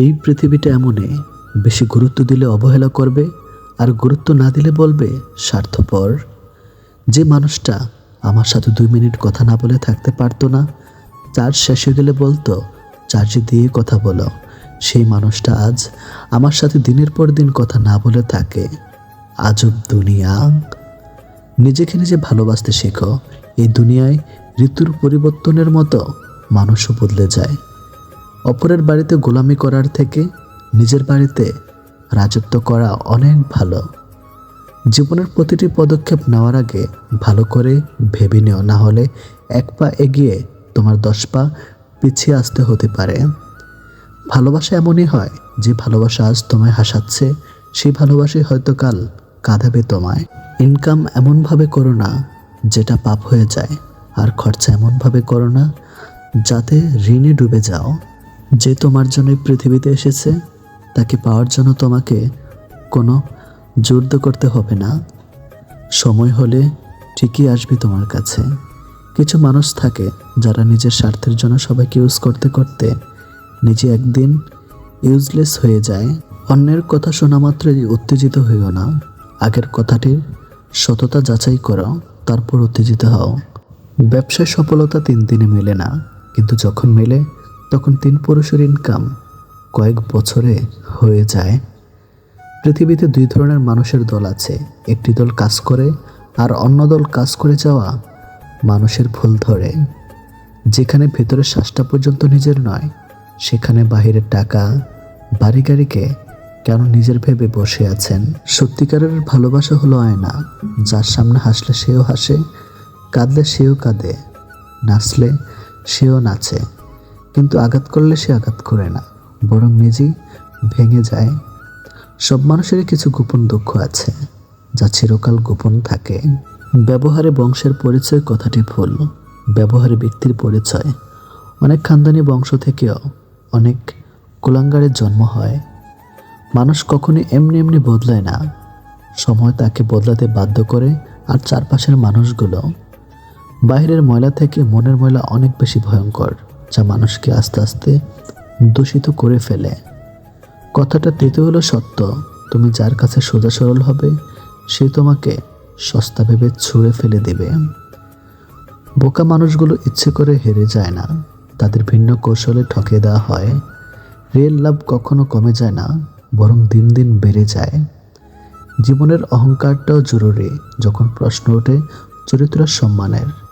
এই পৃথিবীটা এমনই বেশি গুরুত্ব দিলে অবহেলা করবে আর গুরুত্ব না দিলে বলবে স্বার্থপর। যে মানুষটা আমার সাথে দুই মিনিট কথা না বলে থাকতে পারতো না চার্জ শেষ হয়ে গেলে বলতো, চার্জে দিয়ে কথা বলো। সেই মানুষটা আজ আমার সাথে দিনের পর দিন কথা না বলে থাকে। আজব দুনিয়া। নিজেকে নিজে ভালোবাসতে শেখো। এই দুনিয়ায় ঋতুর পরিবর্তনের মতো মানুষও বদলে যায়। অপরের বাড়িতে গোলামি করার থেকে নিজের বাড়িতে রাজত্ব করা অনেক ভালো। জীবনের প্রতিটি পদক্ষেপ নেওয়ার আগে ভালো করে ভেবে নিও, না হলে এক পা এগিয়ে তোমার দশ পা পিছিয়ে আসতে হতে পারে। ভালোবাসা এমনই হয়, যে ভালোবাসা আজ তোমায় হাসাচ্ছে, সেই ভালোবাসাই হয়তো কাল কাঁদাবে তোমায়। ইনকাম এমনভাবে করো না, যেটা পাপ হয়ে যায়, আর খরচা এমনভাবে করো না, যাতে ঋণে ডুবে যাও। যে তোমার জন্য পৃথিবীতে এসেছে, তাকে পাওয়ার জন্য তোমাকে কোনো জোরদ করতে হবে না। সময় হলে ঠিকই আসবে তোমার কাছে। কিছু মানুষ থাকে যারা নিজের স্বার্থের জন্য সবাইকে ইউজ করতে করতে নিজে একদিন ইউজলেস হয়ে যায়। অন্যের কথা শোনা মাত্রই উত্তেজিত হইও না। আগের কথাটির সততা যাচাই করো, তারপর উত্তেজিত হও। ব্যবসায় সফলতা তিন দিনে মেলে না, কিন্তু যখন মেলে তখন তিন পুরুষের ইনকাম কয়েক বছরে হয়ে যায়। পৃথিবীতে দুই ধরনের মানুষের দল আছে। একটি দল কাজ করে আর অন্য দল কাজ করে যাওয়া মানুষের ভুল ধরে। যেখানে ভেতরের শ্বাসটা পর্যন্ত নিজের নয়, সেখানে বাহিরের টাকা বাড়ি গাড়িকে কেন নিজের ভেবে বসে আছেন? সত্যিকারের ভালোবাসা হলো আয়না। যার সামনে হাসলে সেও হাসে, কাঁদলে সেও কাঁদে, নাচলে সেও নাচে। কিন্তু আঘাত করলে সে আঘাত করে না, বরং নিজেই ভেঙে যায়। সব মানুষেরই কিছু গোপন দুঃখ আছে, যা চিরকাল গোপন থাকে। ব্যবহারে বংশের পরিচয় কথাটি ভুল, ব্যবহারে ব্যক্তির পরিচয়। অনেক খানদানি বংশ থেকেও অনেক কুলাঙ্গারের জন্ম হয়। মানুষ কখনই এমনি এমনি বদলায় না। সময় তাকে বদলাতে বাধ্য করে আর চারপাশের মানুষগুলো। বাইরের ময়লা থেকে মনের ময়লা অনেক বেশি ভয়ঙ্কর। যা মানুষকে আস্তে আস্তে দূষিত করে ফেলে। কথাটা তৃতীয় হলো সত্য। তুমি যার কাছে সোজা সরল হবে, সে তোমাকে সস্তা ভেবে ছুঁড়ে ফেলে দেবে। বোকা মানুষগুলো ইচ্ছে করে হেরে যায় না। তাদের ভিন্ন কৌশলে ঠকে দেওয়া হয়। রিয়েল লাভ কখনো কমে যায় না, বরং দিন দিন বেড়ে যায়। জীবনের অহংকারটাও জরুরি, যখন প্রশ্ন ওঠে চরিত্র সম্মানের।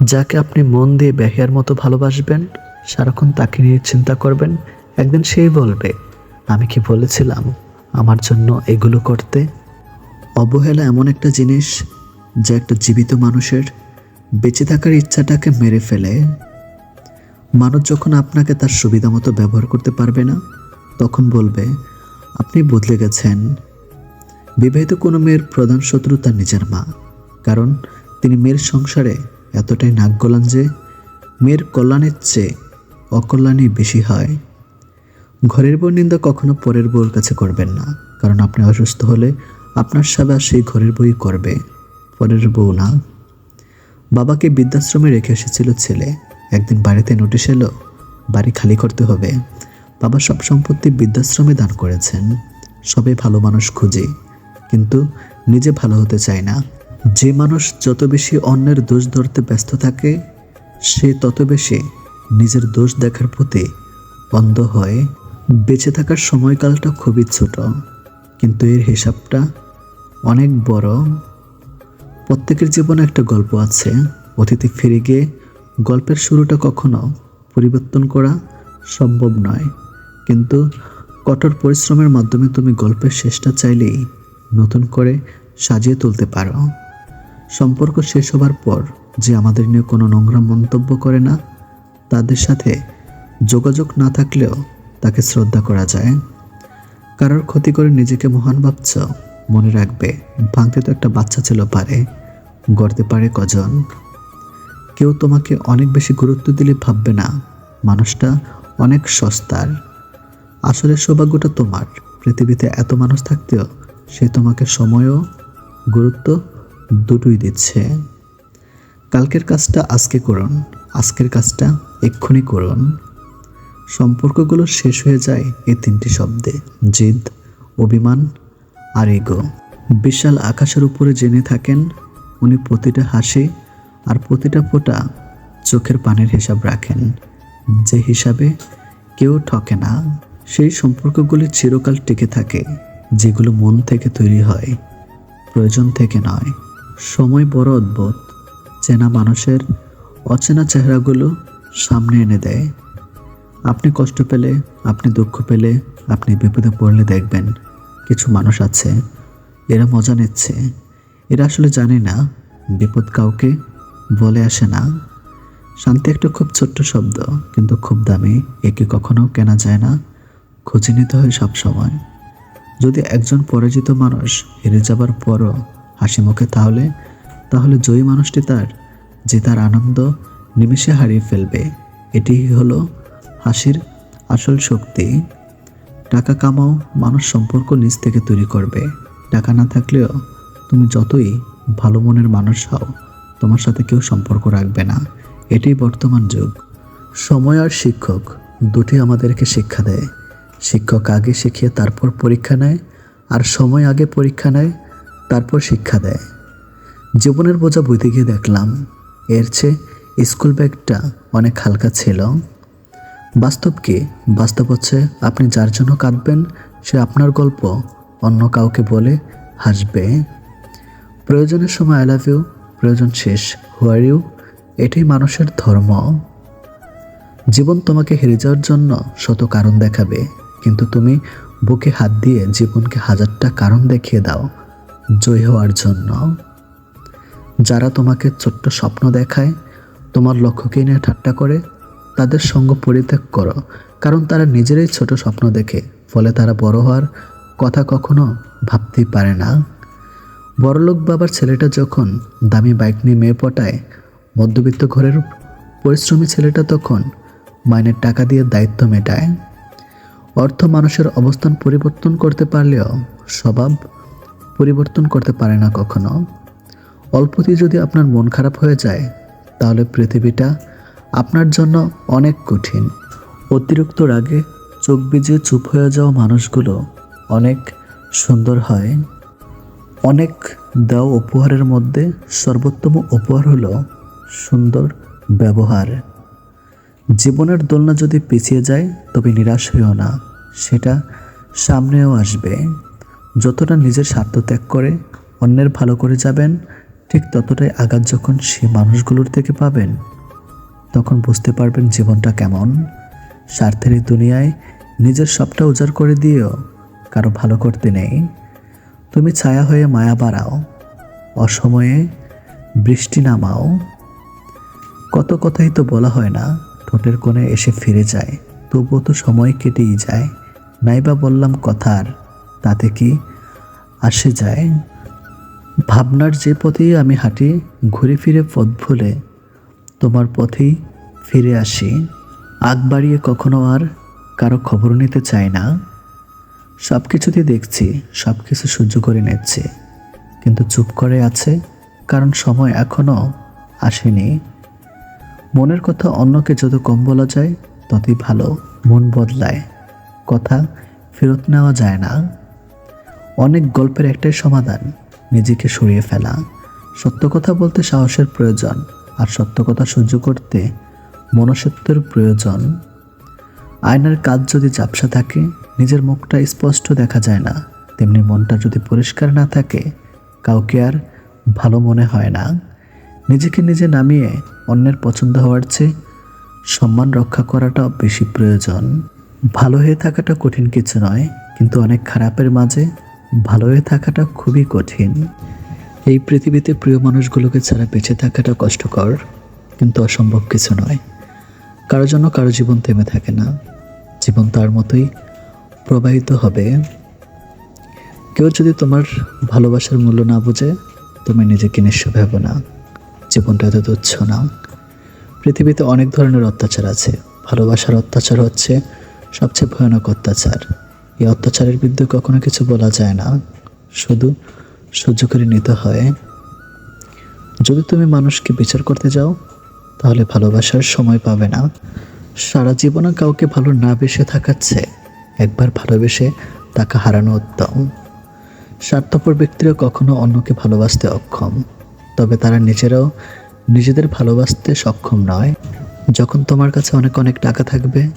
যাকে আপনি মন দিয়ে ব্যাহিয়ার মতো ভালোবাসবেন, সারাক্ষণ তাকে নিয়ে চিন্তা করবেন, একদিন সেই বলবে, আমি কি বলেছিলাম আমার জন্য এগুলো করতে? অবহেলা এমন একটা জিনিস যা একটা জীবিত মানুষের বেঁচে থাকার ইচ্ছাটাকে মেরে ফেলে। মানুষ যখন আপনাকে তার সুবিধা মতো ব্যবহার করতে পারবে না, তখন বলবে, আপনি বদলে গেছেন। বিবাহিত কোনো মেয়ের প্রধান শত্রু তার নিজের মা, কারণ তিনি মেয়ের সংসারে এতটাই নাক গলান যে মেয়ের কল্যাণের চেয়ে অকল্যাণই বেশি হয়। ঘরের বউ নিন্দা কখনো পরের বউর কাছে করবেন না, কারণ আপনি অসুস্থ হলে আপনার সেবা সেই ঘরের বই করবে, পরের বউ না। বাবাকে বৃদ্ধাশ্রমে রেখে এসেছিল ছেলে। একদিন বাড়িতে নোটিশ এলো, বাড়ি খালি করতে হবে। বাবা সব সম্পত্তি বৃদ্ধাশ্রমে দান করেছেন। সবে ভালো মানুষ খুঁজে, কিন্তু নিজে ভালো হতে চায় না। যে মানুষ যত বেশি অন্যের দোষ ধরতে ব্যস্ত থাকে, সে তত বেশি নিজের দোষ দেখার প্রতি অন্ধ হয় বেঁচে থাকার সময়কালটা খুবই ছোট। কিন্তু এর হিসাবটা অনেক বড়। প্রত্যেকের জীবনে একটা গল্প আছে, অতীতে ফিরে গিয়ে গল্পের শুরুটা কখনো পরিবর্তন করা সম্ভব নয়। কিন্তু কঠোর পরিশ্রমের মাধ্যমে তুমি গল্পের শেষটা চাইলেই নতুন করে সাজিয়ে তুলতে পারো। সম্পর্ক শেষ হবার পর যে আমাদের নিয়ে কোনো নোংরা মন্তব্য করে না, তাদের সাথে যোগাযোগ না থাকলেও তাকে শ্রদ্ধা করা যায়। কারোর ক্ষতি করে নিজেকে মহান ভাবছ, মনে রাখবে, ভাঙতে তো একটা বাচ্চা ছিল পারে, গড়তে পারে কজন। কেউ তোমাকে অনেক বেশি গুরুত্ব দিলে ভাববে না, মানুষটা অনেক সস্তার। আসলে সৌভাগ্যটা তোমার, পৃথিবীতে এত মানুষ থাকতেও সে তোমাকে সময়ও, গুরুত্ব দুটোই দিচ্ছে। কালকের কাজটা আজকে করুন, আজকের কাজটা এক্ষুনি করুন। সম্পর্কগুলো শেষ হয়ে যায় এই তিনটি শব্দে, জিদ, অভিমান আর এগো বিশাল আকাশের উপরে জেনে থাকেন উনি প্রতিটা হাসি আর প্রতিটা ফোঁটা চোখের পানির হিসাব রাখেন। যে হিসাবে কেউ ঠকে না, সেই সম্পর্কগুলি চিরকাল টিকে থাকে, যেগুলো মন থেকে তৈরি হয়, প্রয়োজন থেকে নয়। সময় বড় অদ্ভুত। চেনা মানুষের অচেনা চেহারাগুলো সামনে এনে দেয়। আপনি কষ্ট পেলে, আপনি দুঃখ পেলে, আপনি বিপদে পড়লে দেখবেন কিছু মানুষ আছে। এরা মজা নিচ্ছে। এরা আসলে জানে না, বিপদ কাউকে বলে আসে না। শান্তি একটা খুব ছোট্ট শব্দ, কিন্তু খুব দামি, একে কখনো কেনা যায় না। খুঁজে নিতে হয় সব সময় যদি একজন পরাজিত মানুষ হেরে যাবার পরও হাসি মুখে, তাহলে তাহলে জয়ী মানুষটি তার, যে তার আনন্দ নিমেষে হারিয়ে ফেলবে। এটি হলো হাসির আসল শক্তি। টাকা কামাও মানুষ সম্পর্ক নিজ থেকে তৈরি করবে। টাকা না থাকলেও তুমি যতই ভালো মনের মানুষ হও, তোমার সাথে কেউ সম্পর্ক রাখবে না। এটাই বর্তমান যুগ। সময় আর শিক্ষক দুটি আমাদেরকে শিক্ষা দেয়। শিক্ষক আগে শিখিয়ে তারপর পরীক্ষা নেয়, আর সময় আগে পরীক্ষা নেয় তারপর শিক্ষা দেয়। জীবনের বোঝা বইতে গিয়ে দেখলাম, এর চেয়ে স্কুল ব্যাগটা অনেক হালকা ছিল। বাস্তবকে বাস্তব হচ্ছে আপনি যার জন্য কাঁদবেন, সে আপনার গল্প অন্য কাউকে বলে হাসবে। প্রয়োজনের সময় আই লাভ ইউ প্রয়োজন শেষ হুয়ার ইউ এটাই মানুষের ধর্ম। জীবন তোমাকে হেরে যাওয়ার জন্য শত কারণ দেখাবে, কিন্তু তুমি বুকে হাত দিয়ে জীবনকে হাজারটা কারণ দেখিয়ে দাও। জয় হওয়ার জন্য। যারা তোমাকে ছোট্ট স্বপ্ন দেখায়, তোমার লক্ষ্যকে নিয়ে ঠাট্টা করে, তাদের সঙ্গ পরিত্যাগ করো। কারণ তারা নিজেরাই ছোট স্বপ্ন দেখে, ফলে তারা বড় হওয়ার কথা কখনো ভাবতেই পারে না। বড়লোক বাবার ছেলেটা যখন দামি বাইক নিয়ে মেয়ে পটায়, মধ্যবিত্ত ঘরের পরিশ্রমী ছেলেটা তখন মাইনের টাকা দিয়ে দায়িত্ব মেটায়। অর্থ মানুষের অবস্থান পরিবর্তন করতে পারলেও স্বভাব পরিবর্তন করতে পারে না কখনো। অল্পতেই যদি আপনার মন খারাপ হয়ে যায়, তাহলে পৃথিবীটা আপনার জন্য অনেক কঠিন। অতিরিক্ত রাগে চোখ ভিজিয়ে চুপ হয়ে যাওয়া মানুষগুলো অনেক সুন্দর হয়। অনেক দেওয়া উপহারের মধ্যে সর্বোত্তম উপহার হলো সুন্দর ব্যবহার। জীবনের দোলনা যদি পিছিয়ে যায়, তবে নিরাশ হইও না, সেটা সামনেও আসবে। যতটা নিজের স্বার্থ ত্যাগ করে অন্যের ভালো করে যাবেন, ঠিক ততটাই আঘাত যখন সে মানুষগুলোর থেকে পাবেন। তখন বুঝতে পারবেন জীবনটা কেমন। স্বার্থের এই দুনিয়ায় নিজের সবটা উজাড় করে দিয়েও কারও ভালো করতে নেই। তুমি ছায়া হয়ে মায়া বাড়াও, অসময়ে বৃষ্টি নামাও। কত কথাই তো বলা হয় না, ঠোঁটের কোণে এসে ফিরে যায়, তবুও তো সময় কেটেই যায়। নাইবা বললাম কথার তাতে কি আসে যায়? ভাবনার যে পথেই আমি হাঁটি, ঘুরে ফিরে পথ ভুলে তোমার পথেই ফিরে আসি। আগ বাড়িয়ে কখনো আর কারও খবর নিতে চাই না। সব কিছুতে দেখছি সব কিছু সহ্য করে নিচ্ছে। কিন্তু চুপ করে আছে, কারণ সময় এখনও আসেনি। মনের কথা অন্যকে যত কম বলা যায়, ততই ভালো মন বদলায়। কথা ফেরত নেওয়া যায় না। অনেক গল্পের একটাই সমাধান, নিজেকে সরিয়ে ফেলা। সত্য কথা বলতে সাহসের প্রয়োজন আর সত্য কথা সহ্য করতে মনসত্বের প্রয়োজন। আয়নার কাজ যদি ঝাপসা থাকে, নিজের মুখটা স্পষ্ট দেখা যায় না। তেমনি মনটা যদি পরিষ্কার না থাকে, কাউকে আর ভালো মনে হয় না। নিজেকে নিজে নামিয়ে অন্যের পছন্দ হওয়ার চেয়ে সম্মান রক্ষা করাটা বেশি প্রয়োজন। ভালো হয়ে থাকাটা কঠিন কিছু নয়, কিন্তু অনেক খারাপের মাঝে ভালো হয়ে থাকাটা খুবই কঠিন। এই পৃথিবীতে প্রিয় মানুষগুলোকে ছাড়া বেঁচে থাকাটা কষ্টকর, কিন্তু অসম্ভব কিছু নয়। কারও জন্য কারও জীবন থেমে থাকে না। জীবন তার মতোই প্রবাহিত হবে। কেউ যদি তোমার ভালোবাসার মূল্য না বোঝে, তুমি নিজেকে নিঃস্ব ভেবো না। জীবনটা এত তুচ্ছ না। পৃথিবীতে অনেক ধরনের অত্যাচার আছে। ভালোবাসার অত্যাচার হচ্ছে সবচেয়ে ভয়ানক অত্যাচার। এই অত্যাচারের বিরুদ্ধে কখনো কিছু বলা যায় না। শুধু সহ্য করে নিতে হয়। যদি তুমি মানুষকে বিচার করতে যাও, তাহলে ভালোবাসার সময় পাবে না। সারা জীবনে কাউকে ভালো না বেসে থাকাচ্ছে, একবার ভালোবেসে তাকে হারানো উত্তম। স্বার্থপর ব্যক্তিরা কখনো অন্যকে ভালোবাসতে অক্ষম। তবে তারা নিজেরাও নিজেদের ভালোবাসতে সক্ষম নয়। যখন তোমার কাছে অনেক অনেক টাকা থাকবে,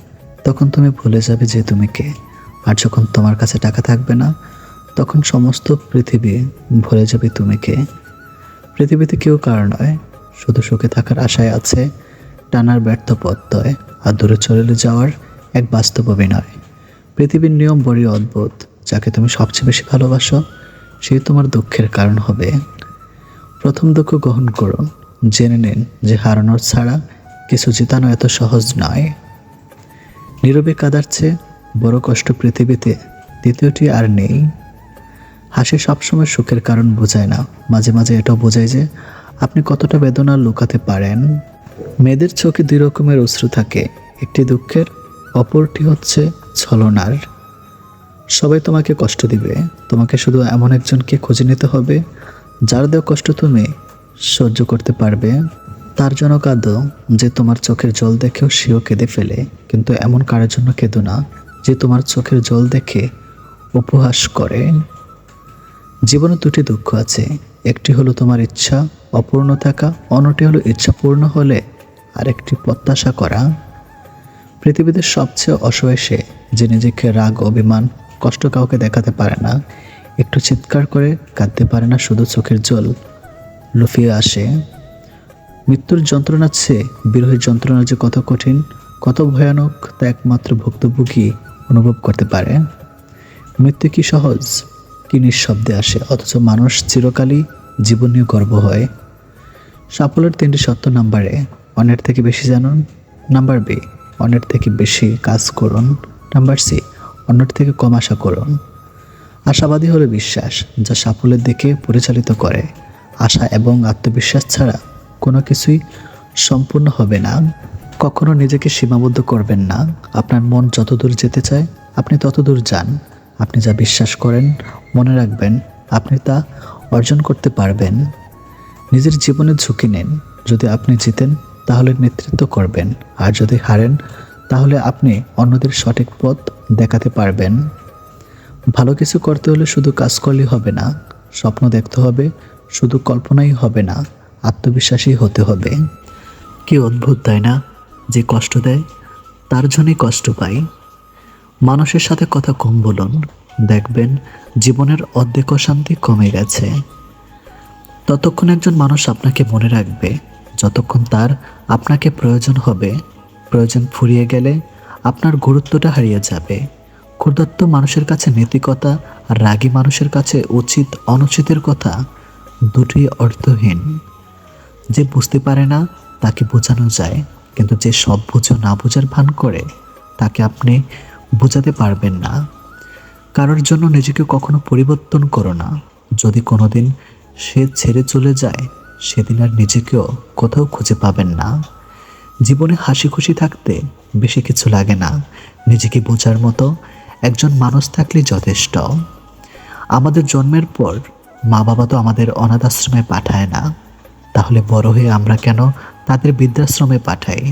তখন তুমি ভুলে যাবে যে তুমি কে। আর যখন তোমার কাছে টাকা থাকবে না, তখন সমস্ত পৃথিবী ভুলে যাবে তুমি কে? পৃথিবীতে কেউ কার নয়, শুধু সুখে থাকার আশায় আছে, টানার ব্যর্থ পথয় আর দূরে চলে যাওয়ার এক বাস্তব অভিনয়। পৃথিবীর নিয়ম বড়ই অদ্ভুত, যাকে তুমি সবচেয়ে বেশি ভালোবাসো, সে তোমার দুঃখের কারণ হবে। প্রথম দুঃখ গ্রহণ করুন জেনে নিন যে হারানোর ছাড়া কিছু জেতানো এত সহজ নয়। নীরবে কাদার চেয়ে বড় কষ্ট পৃথিবীতে দ্বিতীয়টি আর নেই। হাসি সবসময় সুখের কারণ বোঝায় না। মাঝে মাঝে এটাও বোঝায় যে আপনি কতটা বেদনা লুকাতে পারেন। মেয়েদের চোখে দুই রকমের অশ্রু থাকে। একটি দুঃখের, অপরটি হচ্ছে ছলনার। সবাই তোমাকে কষ্ট দিবে। তোমাকে শুধু এমন একজনকে খুঁজে নিতে হবে, যার দেওয়া কষ্ট তুমি সহ্য করতে পারবে। তার জন্য কাঁদো যে তোমার চোখের জল দেখেও সেও কেঁদে ফেলে, কিন্তু এমন কারোর জন্য কেঁদো না। যে তোমার চোখের জল দেখে উপহাস করে। জীবনে দুটি দুঃখ আছে। একটি হলো তোমার ইচ্ছা অপূর্ণ থাকা, অন্যটি হলো ইচ্ছা পূর্ণ হলে আরেকটি প্রত্যাশা করা। পৃথিবীতে সবচেয়ে অসহায় যে নিজেকে রাগ, অভিমান, কষ্ট কাউকে দেখাতে পারে না। একটু চিৎকার করে কাঁদতে পারে না, শুধু চোখের জল লুফিয়ে আসে। মৃত্যুর যন্ত্রণার চেয়ে বিরহের যন্ত্রণা যে কত কঠিন, কত ভয়ানক, তা একমাত্র ভুক্তভোগী অনুভব করতে পারে। মৃত্যু কি সহজ? কি নিঃশব্দে আসে? অথচ মানুষ চিরকালই জীবন নিয়ে গর্ব হয়। সাফল্যের তিনটি সত্য নাম্বারে অন্যের থেকে বেশি জানুন। নাম্বার বি, অন্যের থেকে বেশি কাজ করুন। নাম্বার সি, অন্যের থেকে কম আশা করুন। আশাবাদী হলো বিশ্বাস, যা সাফল্যের দিকে পরিচালিত করে। আশা এবং আত্মবিশ্বাস ছাড়া কোনো কিছুই সম্পূর্ণ হবে না। কখনো নিজেকে সীমাবদ্ধ করবেন না। আপনার মন যতদূর যেতে চায়, আপনি ততদূর যান। আপনি যা বিশ্বাস করেন, মনে রাখবেন, আপনি তা অর্জন করতে পারবেন। নিজের জীবনে ঝুঁকি নেন। যদি আপনি জিতেন, তাহলে নেতৃত্ব করবেন। আর যদি হারেন, তাহলে আপনি অন্যদের সঠিক পথ দেখাতে পারবেন। ভালো কিছু করতে হলে শুধু কাজ করলেই হবে না। স্বপ্ন দেখতে হবে, শুধু কল্পনাই হবে না। আত্মবিশ্বাসী হতে হবে। কি অদ্ভুত, তাই না? যে কষ্ট দেয়, তার জন্যই কষ্ট পাই। মানুষের সাথে কথা কম বলুন, দেখবেন জীবনের অর্ধেক অশান্তি কমে গেছে। ততক্ষণ একজন মানুষ আপনাকে মনে রাখবে, যতক্ষণ তার আপনাকে প্রয়োজন হবে। প্রয়োজন ফুরিয়ে গেলে আপনার গুরুত্বটা হারিয়ে যাবে। ক্ষুধার্ত মানুষের কাছে নৈতিকতা আর রাগী মানুষের কাছে উচিত অনুচিতের কথা দুটোই অর্থহীন। যে বুঝতে পারে না, তাকে বোঝানো যায়। কিন্তু যে সব বুঝো না বোঝার ভান করে, তাকে আপনি বোঝাতে পারবেন না। কারোর জন্য নিজেকে কখনো পরিবর্তন করো না। যদি কোনোদিন সে ছেড়ে চলে যায়, সেদিন আর নিজেকেও কোথাও খুঁজে পাবেন না। জীবনে হাসি খুশি থাকতে বেশি কিছু লাগে না। নিজেকে বোঝার মতো একজন মানুষ থাকলেই যথেষ্ট। আমাদের জন্মের পর মা বাবা তো আমাদের অনাথ আশ্রমে পাঠায় না। তাহলে বড় হয়ে আমরা কেন তাদের বৃদ্ধাশ্রমে পাঠাই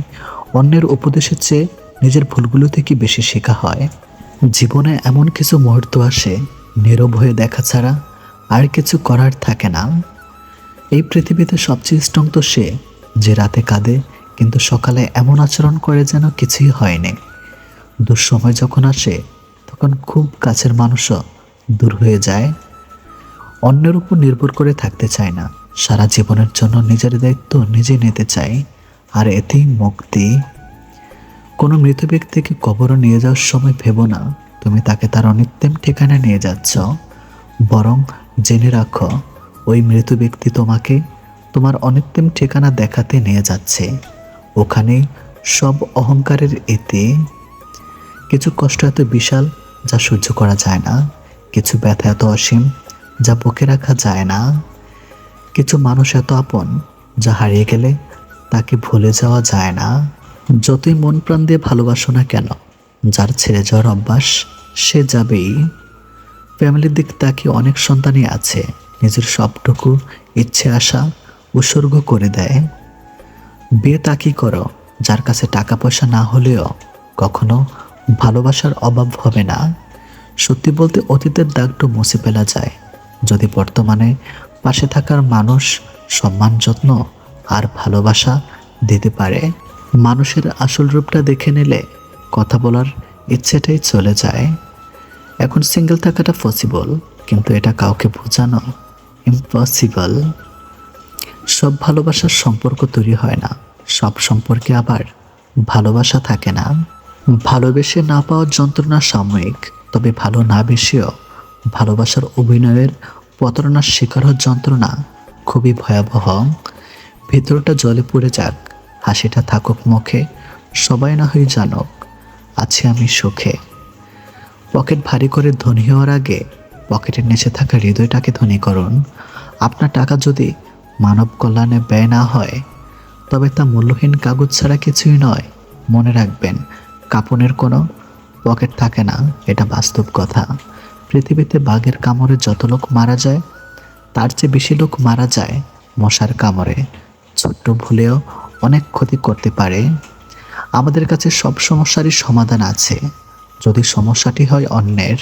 অন্যের উপদেশের চেয়ে নিজের ভুলগুলো থেকে বেশি শেখা হয়। জীবনে এমন কিছু মুহূর্ত আসে, নীরব হয়ে দেখা ছাড়া আর কিছু করার থাকে না। এই পৃথিবীতে সবচেয়ে স্ট্রং তো সে, যে রাতে কাঁদে, কিন্তু সকালে এমন আচরণ করে যেন কিছুই হয়নি। দুঃসময় যখন আসে, তখন খুব কাছের মানুষও দূর হয়ে যায়। অন্যের উপর নির্ভর করে থাকতে চায় না। সারা জীবনের জন্য নিজের দায়িত্ব নিজে নিতে চাই। আর এতেই মুক্তি। কোনো মৃত ব্যক্তিকে কবরও নিয়ে যাওয়ার সময় ভেবো না। তুমি তাকে তার অনিত্যম ঠিকানা নিয়ে যাচ্ছ। বরং জেনে রাখো, ওই মৃত ব্যক্তি তোমাকে তোমার অনিত্যম ঠিকানা দেখাতে নিয়ে যাচ্ছে। ওখানে সব অহংকারের এতে। কিছু কষ্ট এত বিশাল যা সহ্য করা যায় না। কিছু ব্যথা এত অসীম যা বুকে রাখা যায় না। কিছু মানুষ এত আপন যা হারিয়ে গেলে তাকে ভুলে যাওয়া যায় না। যতই মন প্রাণ দিয়ে ভালোবাসো না কেন, যার ছেড়ে যাওয়ার অভ্যাস, সে যাবেই। ফ্যামিলির দিক তাকে অনেক সন্তানই আছে, নিজের সবটুকু ইচ্ছে, আশা উৎসর্গ করে দেয়। বিয়ে তাকি করো, যার কাছে টাকা পয়সা না হলেও কখনো ভালোবাসার অভাব হবে না। সত্যি বলতে অতীতের দাগটা মুছে ফেলা যায়। যদি বর্তমানে পাশে থাকার মানুষ সম্মান, যত্ন আর ভালোবাসা দিতে পারে। মানুষের আসল রূপটা দেখে নিলে কথা বলার ইচ্ছেটাই চলে যায়। এখন সিঙ্গেল থাকাটা পসিবল কিন্তু এটা কাউকে বোঝানো ইম্পসিবল সব ভালোবাসার সম্পর্ক তৈরি হয় না, সব সম্পর্কে আবার ভালোবাসা থাকে না। ভালোবেসে না পাওয়ার যন্ত্রণা সাময়িক, তবে ভালো না বেশিও ভালোবাসার অভিনয়ের প্রতারণার শিকার হওয়ার যন্ত্রণা খুবই ভয়াবহ। ভেতরটা জলে পড়ে যাক, হাসিটা থাকুক মুখে, সবাই না হয়ে জানুক, আছি আমি সুখে। পকেট ভারী করে ধনী হওয়ার আগে পকেটের নিচে থাকা হৃদয়টাকে ধনী করুন। আপনার টাকা যদি মানব কল্যাণে ব্যয় না হয়, তবে তা মূল্যহীন কাগজ ছাড়া কিছুই নয়। মনে রাখবেন, কাপনের কোনো পকেট থাকে না, এটা বাস্তব কথা। পৃথিবীতে বাঘের কামড়ে যত লোক মারা যায়, তার চেয়ে বেশি লোক মারা যায় মশার কামড়ে। ছোট্ট ভুলেও অনেক ক্ষতি করতে পারে। আমাদের কাছে সব সমস্যারই সমাধান আছে। যদি সমস্যাটি হয় অন্যের,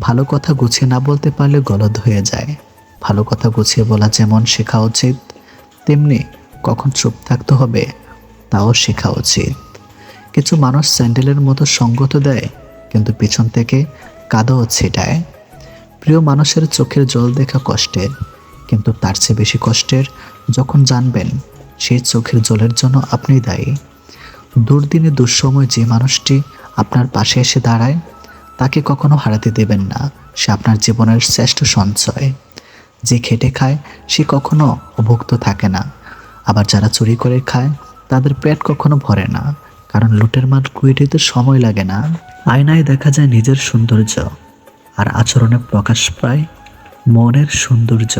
ভালো কথা গুছিয়ে না বলতে পারলে গলদ হয়ে যায়। ভালো কথা গুছিয়ে বলা যেমন শেখা উচিত, তেমনি কখন চুপ থাকতে হবে তাও শেখা উচিত। কিছু মানুষ স্যান্ডেলের মতো সঙ্গত দেয়, কিন্তু পিছন থেকে কাদাও ছিটায়। প্রিয় মানুষের চোখের জল দেখা কষ্টের, কিন্তু তার চেয়ে বেশি কষ্টের যখন জানবেন, সেই চোখের জলের জন্য আপনি দায়ী। দুর্দিনে দুঃসময় যে মানুষটি আপনার পাশে এসে দাঁড়ায়, তাকে কখনো হারাতে দেবেন না, সে আপনার জীবনের শ্রেষ্ঠ সঞ্চয়। যে খেটে খায়, সে কখনো অভুক্ত থাকে না। আবার যারা চুরি করে খায়, তাদের পেট কখনো ভরে না। কারণ লুটের মাল কুইটিতে সময় লাগে না। আয়নায় দেখা যায় নিজের সৌন্দর্য, আর আচরণে প্রকাশ পায় মনের সৌন্দর্য।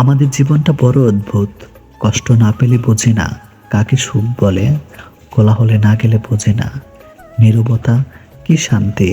আমাদের জীবনটা বড় অদ্ভুত, কষ্ট না পেলে বোঝে না কাকে সুখ বলে, কোলাহলে না গেলে বোঝে না। নিরবতা কি শান্তি?